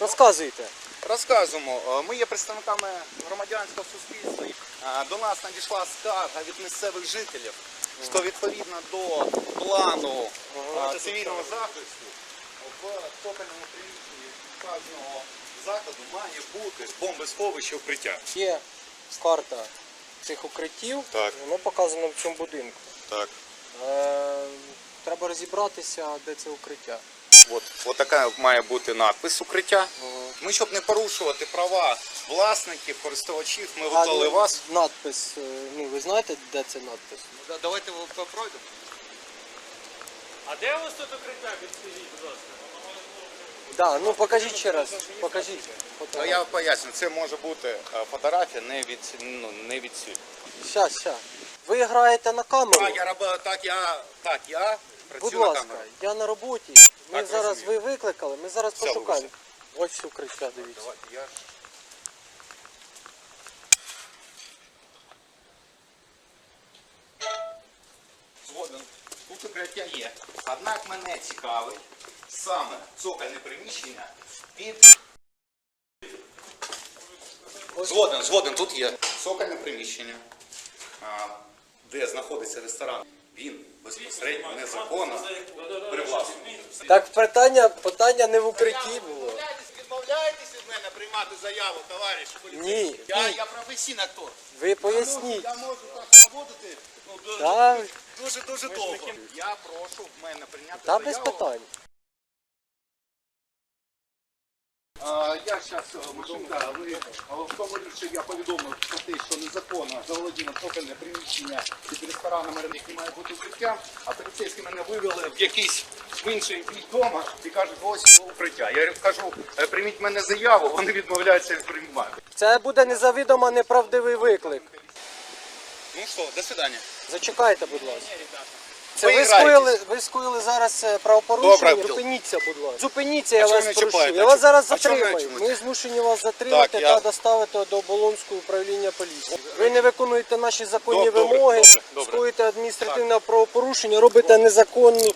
Розказуйте. Розказуємо. Е, Ми є представниками громадянського суспільства. Е, До нас надійшла скарга від місцевих жителів, що відповідно до плану е, цивільного захисту в топальному приміщенні вказаного закладу має бути бомбосховище укриття. Є карта цих укриттів, Так. воно показано в цьому будинку. Так. Е, треба розібратися, де це укриття. От, от така має бути надпис укриття. Ми, щоб не порушувати права власників, користувачів, ми А, виклали ну, вас. Надпис, е, ну ви знаєте, де це надпис? Давайте ви пройдемо. А де у вас тут укриття? Підскажіть, будь ласка. Да, ну покажіть ще раз. Покажіть. Ну, я поясню, це може бути е, фотографія не від ну, не від сіль. Щас, щас. Ви граєте на камеру. Так, я робив, так, я так, я Будь працюю на ласка, камеру. я на роботі. Ми Так, зараз розумію. ви викликали, ми зараз Все, пошукаємо. Ось укриття, дивіться. Давайте я. Згоден. Тут укриття є. Однак мене цікавить саме цокольне приміщення під. Згоден, згоден, тут є цокольне приміщення, а, де знаходиться ресторан. Він безпосередньо незаконно привласнений. Так питання, питання не в укритті було. Відмовляєтесь, від мене приймати заяву, товариш Ні, Я, я професійний актор. Ви поясніть. Я можу так проводити ну, дуже, Так, дуже, дуже довго. Я прошу в мене прийняти та без заяву. питань. Я зараз машинка, ви а, в тому, що я повідомив про те, що незаконно заволоділо цокольне приміщення під рестораном який має бути укриттям, а поліцейські мене вивели в якийсь інший бік дома і кажуть, ось укриття. Я кажу, «Е, прийміть мене заяву, вони відмовляються від приймати. Це буде незавідомо неправдивий виклик. Ну що, до свидання. Зачекайте, будь ласка. Це Ви скоїли, ви скоїли зараз е, правопорушення. Добре. Зупиніться, будь ласка. Зупиніться, я А чого вас не прошу. чіпаєте? Я вас зараз а затримаю. чіпаєте? Ми змушені вас затримати Так, я- та доставити до Болонського управління поліції. Ви не виконуєте наші законні Добре, добре, вимоги, добре, добре. скоїте адміністративне правопорушення, робите незаконні